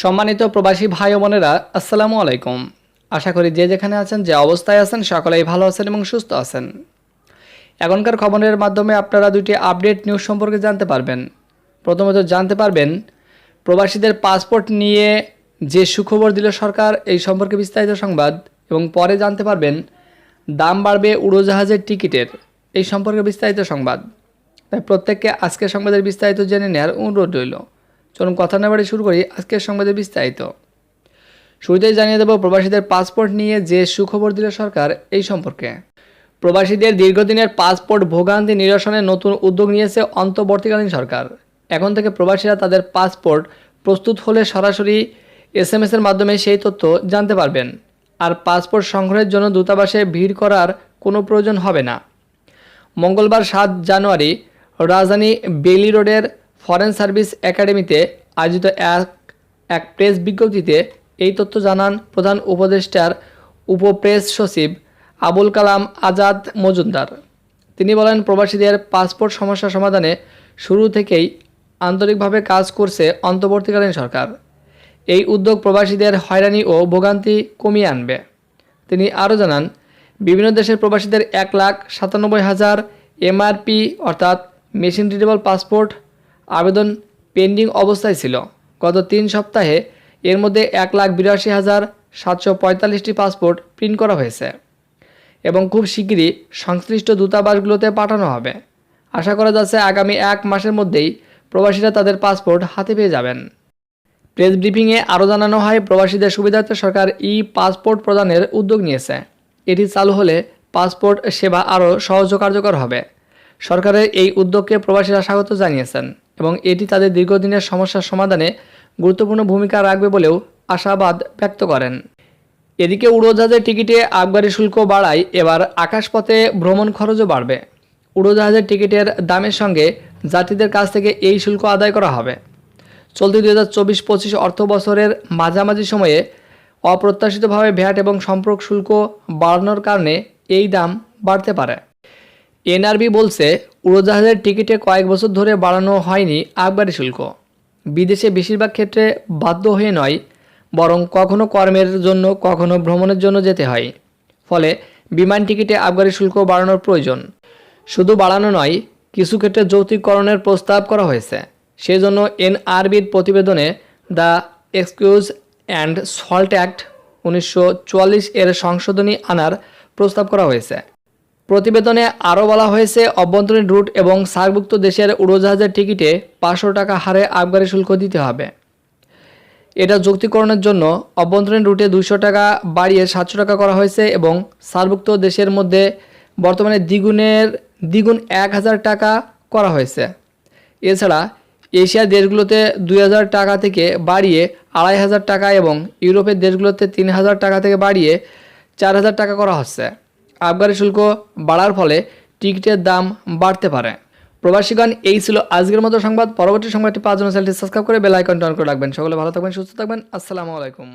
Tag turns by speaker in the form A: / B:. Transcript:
A: সম্মানিত প্রবাসী ভাই ও বোনেরা, আসসালামু আলাইকুম। আশা করি যে যেখানে আছেন, যে অবস্থায় আছেন, সকলেই ভালো আছেন এবং সুস্থ আছেন। এখনকার খবরের মাধ্যমে আপনারা দুটি আপডেট নিউজ সম্পর্কে জানতে পারবেন। প্রথমত জানতে পারবেন, প্রবাসীদের পাসপোর্ট নিয়ে যে সুখবর দিল সরকার, এই সম্পর্কে বিস্তারিত সংবাদ। এবং পরে জানতে পারবেন, দাম বাড়বে উড়োজাহাজের টিকিটের, এই সম্পর্কে বিস্তারিত সংবাদ। তাই প্রত্যেককে আজকের সংবাদের বিস্তারিত জেনে নেওয়ার অনুরোধ রইল। চলুন কথা না বাড়ি শুরু করি আজকের সংবাদে বিস্তারিত। শুরুতেই জানিয়ে দেব, প্রবাসীদের পাসপোর্ট নিয়ে যে সুখবর দিল সরকার এই সম্পর্কে। প্রবাসীদের দীর্ঘদিনের পাসপোর্ট ভোগান্তি নিরসনে নতুন উদ্যোগ নিয়েছে অন্তর্বর্তীকালীন সরকার। এখন থেকে প্রবাসীরা তাদের পাসপোর্ট প্রস্তুত হলে সরাসরি এস এম এর মাধ্যমে সেই তথ্য জানতে পারবেন। আর পাসপোর্ট সংগ্রহের জন্য দূতাবাসে ভিড় করার কোনো প্রয়োজন হবে না। মঙ্গলবার সাত জানুয়ারি রাজধানী বেলি রোডের ফরেন সার্ভিস একাডেমিতে আয়োজিত এক এক প্রেস বিজ্ঞপ্তিতে এই তথ্য জানান প্রধান উপদেষ্টার উপপ্রেস সচিব আবুল কালাম আজাদ মজুমদার। তিনি বলেন, প্রবাসীদের পাসপোর্ট সমস্যা সমাধানে শুরু থেকেই আন্তরিকভাবে কাজ করছে অন্তর্বর্তীকালীন সরকার। এই উদ্যোগ প্রবাসীদের হয়রানি ও ভোগান্তি কমিয়ে আনবে। তিনি আরও জানান, বিভিন্ন দেশের প্রবাসীদের এক লাখ সাতানব্বই হাজার এমআরপি অর্থাৎ মেশিন রিডেবল পাসপোর্ট আবেদন পেন্ডিং অবস্থায় ছিল। গত তিন সপ্তাহে এর মধ্যে এক লাখ বিরাশি হাজার সাতশো পঁয়তাল্লিশটি পাসপোর্ট প্রিন্ট করা হয়েছে এবং খুব শিগগিরই সংশ্লিষ্ট দূতাবাসগুলোতে পাঠানো হবে। আশা করা যাচ্ছে আগামী এক মাসের মধ্যেই প্রবাসীরা তাদের পাসপোর্ট হাতে পেয়ে যাবেন। প্রেস ব্রিফিংয়ে আরও জানানো হয়, প্রবাসীদের সুবিধার্থে সরকার ই পাসপোর্ট প্রদানের উদ্যোগ নিয়েছে। এটি চালু হলে পাসপোর্ট সেবা আরও সহজ কার্যকর হবে। সরকারের এই উদ্যোগকে প্রবাসীরা স্বাগত জানিয়েছেন। এবং এটি তাদের দীর্ঘদিনের সমস্যার সমাধানে গুরুত্বপূর্ণ ভূমিকা রাখবে বলেও আশাবাদ ব্যক্ত করেন। এদিকে উড়োজাহাজের টিকিটে আবগারি শুল্ক বাড়ায়, এবার আকাশপথে ভ্রমণ খরচও বাড়বে। উড়োজাহাজের টিকিটের দামের সঙ্গে যাত্রীদের কাছ থেকে এই শুল্ক আদায় করা হবে। চলতি দুই হাজার চব্বিশ পঁচিশ অর্থ বছরের মাঝামাঝি সময়ে অপ্রত্যাশিতভাবে ভ্যাট এবং সম্পর্ক শুল্ক বাড়ানোর কারণে এই দাম বাড়তে পারে। এনআরবি বলছে, উড়োজাহাজের টিকিটে কয়েক বছর ধরে বাড়ানো হয়নি আবগারি শুল্ক। বিদেশে বেশিরভাগ ক্ষেত্রে বাধ্য হয়ে নয়, বরং কখনো কর্মের জন্য, কখনো ভ্রমণের জন্য যেতে হয়। ফলে বিমান টিকিটে আবগারি শুল্ক বাড়ানোর প্রয়োজন। শুধু বাড়ানো নয়, কিছু ক্ষেত্রে যৌক্তিকরণের প্রস্তাব করা হয়েছে। সেজন্য এনআরবির প্রতিবেদনে the excise and salt act উনিশশো চুয়াল্লিশ এর সংশোধনী আনার প্রস্তাব করা হয়েছে। প্রতিবেদনে আরও বলা হয়েছে, অভ্যন্তরীণ রুট এবং সার্কভুক্ত দেশের উড়োজাহাজের টিকিটে পাঁচশো টাকা হারে আবগারি শুল্ক দিতে হবে। এটা যুক্তিকরণের জন্য অভ্যন্তরীণ রুটে দুশো টাকা বাড়িয়ে সাতশো টাকা করা হয়েছে এবং সার্কভুক্ত দেশের মধ্যে বর্তমানে দ্বিগুণের, দ্বিগুণ এক হাজার টাকা করা হয়েছে। এছাড়া এশিয়ার দেশগুলোতে দুই হাজার টাকা থেকে বাড়িয়ে আড়াই হাজার টাকা এবং ইউরোপের দেশগুলোতে তিন হাজার টাকা থেকে বাড়িয়ে চার হাজার টাকা করা হচ্ছে। আবগারি শুল্ক বাড়ার ফলে টিকিটের দাম বাড়তে পারে। প্রবাসীগণ, এই ছিল আজকের মতো সংবাদ। পরবর্তী সংবাদটি জন্য চ্যানেলটি সাবস্ক্রাইব করে বেল আইকনটি অন করে রাখবেন। সকলে ভালো থাকবেন, সুস্থ থাকবেন। আসসালামু আলাইকুম।